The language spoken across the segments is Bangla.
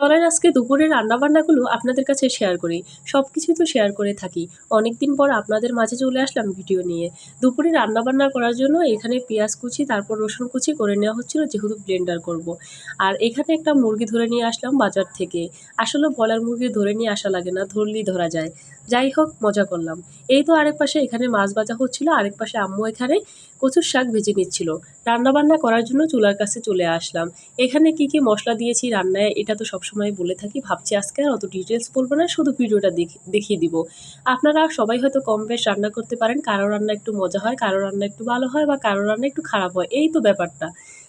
চলেন আজকে দুপুরের রান্নাবান্নাগুলো আপনাদের কাছে শেয়ার করি। সব কিছুই তো শেয়ার করে থাকি। অনেক দিন পর আপনাদের মাঝে চলে আসলাম ভিডিও নিয়ে। দুপুরে রান্নাবান্না করার জন্য এখানে পেঁয়াজ কুচি, তারপর রসুন কুচি করে নেওয়া হচ্ছিল, যেহেতু ব্লেন্ডার করব। আর এখানে একটা মুরগি ধরে নিয়ে আসলাম বাজার থেকে। আসলে বলার মুরগি ধরে নিয়ে আসা লাগে না, ধরলেই ধরা যায়। যাই হোক, মজা করলাম। এই তো আরেক পাশে এখানে মাছ ভাজা হচ্ছিল, আরেক পাশে আম্মু এখানে কচুর শাক ভেজে নিচ্ছিল। রান্নাবান্না করার জন্য চুলার কাছে চলে আসলাম। এখানে কি কি মশলা দিয়েছি রান্নায়, এটা তো সবসময় বলে থাকি, ভাবছি আজকে আর অত ডিটেলস বলব না, শুধু ভিডিওটা দেখিয়ে দিব। আপনারা সবাই হয়তো কম বেশ রান্না করতে পারেন, কারও রান্না একটু মজা হয়, কারও রান্না একটু ভালো হয় বা কারও রান্না একটু খারাপ হয়, এই তো ব্যাপারটা।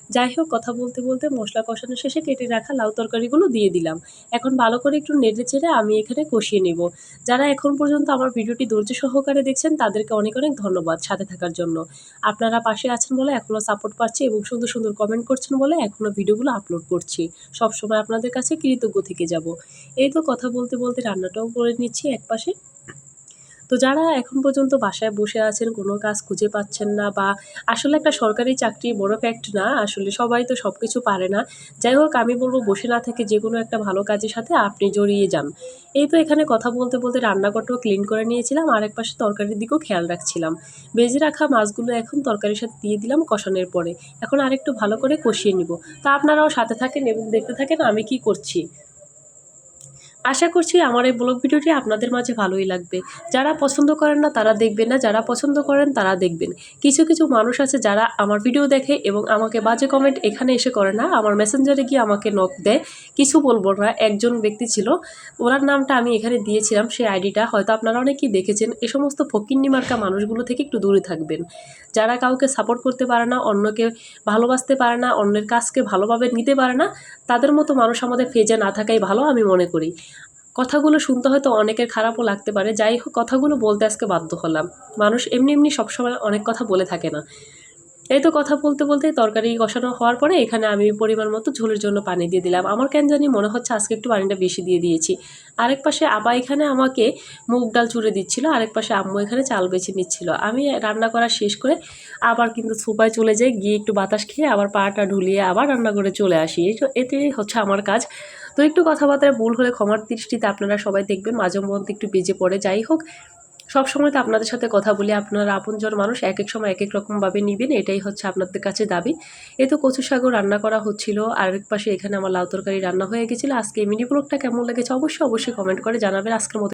যাই হোক কথা বলতে বলতে মশলা কষানো শেষে কেটে রাখা লাউ তরকারিগুলো দিয়ে দিলাম। এখন ভালো করে একটু নেড়ে চেড়ে আমি এখানে কষিয়ে নেব। যারা এখন পর্যন্ত আমার ভিডিওটি ধৈর্য সহকারে দেখছেন, তাদেরকে অনেক অনেক ধন্যবাদ সাথে থাকার জন্য। আপনারা পাশে আছেন বলে এখনও সাপোর্ট পাচ্ছি এবং সুন্দর সুন্দর কমেন্ট করছেন বলে এখনও ভিডিওগুলো আপলোড করছি। সবসময় আপনাদের কাছে কৃতজ্ঞ থেকে যাব। এই তো কথা বলতে বলতে রান্নাটাও করে নিচ্ছি এক পাশে তো যারা এখন পর্যন্ত বাসায় বসে আছেন, কোনো কাজ খুঁজে পাচ্ছেন না বা আসলে একটা সরকারি চাকরি বড় ফ্যাক্ট না, আসলে সবাই তো সব কিছু পারে না। যাই হোক, আমি বলব বসে না থেকে যে কোনো একটা ভালো কাজের সাথে আপনি জড়িয়ে যান। এই তো এখানে কথা বলতে বলতে রান্নাঘরটাও ক্লিন করে নিয়েছিলাম, আর এক পাশে তরকারির দিকেও খেয়াল রাখছিলাম। বেজে রাখা মাছগুলো এখন তরকারির সাথে দিয়ে দিলাম কষানোর পরে। এখন আরেকটু ভালো করে কষিয়ে নিব। তা আপনারাও সাথে থাকেন এবং দেখতে থাকেন আমি কি করছি। আশা করছি আমার এই ব্লগ ভিডিওটি আপনাদের মাঝে ভালোই লাগবে। যারা পছন্দ করেন না, তারা দেখবেন না। যারা পছন্দ করেন, তারা দেখবেন। কিছু কিছু মানুষ আছে যারা আমার ভিডিও দেখে এবং আমাকে বাজে কমেন্ট এখানে এসে করে না। আমার মেসেঞ্জারে গিয়ে আমাকে নক দেয়। কিছু বলব না। একজন ব্যক্তি ছিল, ওনার নামটা আমি এখানে দিয়েছিলাম। সেই আইডিটা হয়তো আপনারা অনেকেই দেখেছেন। এ সমস্ত ফকিন্নি মার্কা মানুষগুলো থেকে একটু দূরে থাকবেন। যারা কাউকে সাপোর্ট করতে পারে না, অন্যকে ভালোবাসতে পারে না, অন্যের কাজকে ভালোভাবে নিতে পারে না, তাদের মতো মানুষ আমাদের ফেজে না থাকাই ভালো, আমি মনে করি। কথাগুলো শুনতে হয়তো অনেকের খারাপও লাগতে পারে। যাই হোক, কথাগুলো বলতে আজকে বাধ্য হলাম। মানুষ এমনি এমনি সবসময় অনেক কথা বলে থাকে না। এই তো কথা বলতে বলতে তরকারি কষানো হওয়ার পরে এখানে আমি পরিমাণ মতো ঝোলের জন্য পানি দিয়ে দিলাম। আমার কেন জানি মনে হচ্ছে আজকে একটু পানিটা বেশি দিয়ে দিয়েছি। আরেক পাশে আবা এখানে আমাকে মুগ ডাল চুড়ে দিচ্ছিল, আরেক পাশে আম্মু এখানে চাল বেছে নিচ্ছিল। আমি রান্না করা শেষ করে আবার কিন্তু সুপায় চলে যাই, গিয়ে একটু বাতাস খেয়ে আবার পাটা ঢুলিয়ে আবার রান্না করে চলে আসি। এতেই হচ্ছে আমার কাজ। তো একটু কথাবার্তায় ভুল হলে ক্ষমার দৃষ্টিতে আপনারা সবাই দেখবেন, মাঝে মধ্যে একটু বেজে পড়ে। যাই হোক সব সময় তো আপনাদের সাথে কথা বলি, আপনারা আপনজন মানুষ এক এক সময় এক এক রকমভাবে নিবেন, এটাই হচ্ছে আপনাদের কাছে দাবি। এ তো কচু শাকও রান্না করা হচ্ছিল, আরেক পাশে এখানে আমার লাউ তরকারি রান্না হয়ে গেছিল। আজকে মিনি ব্লগটা কেমন লেগেছে অবশ্যই অবশ্যই কমেন্ট করে জানাবেন। আজকের মতো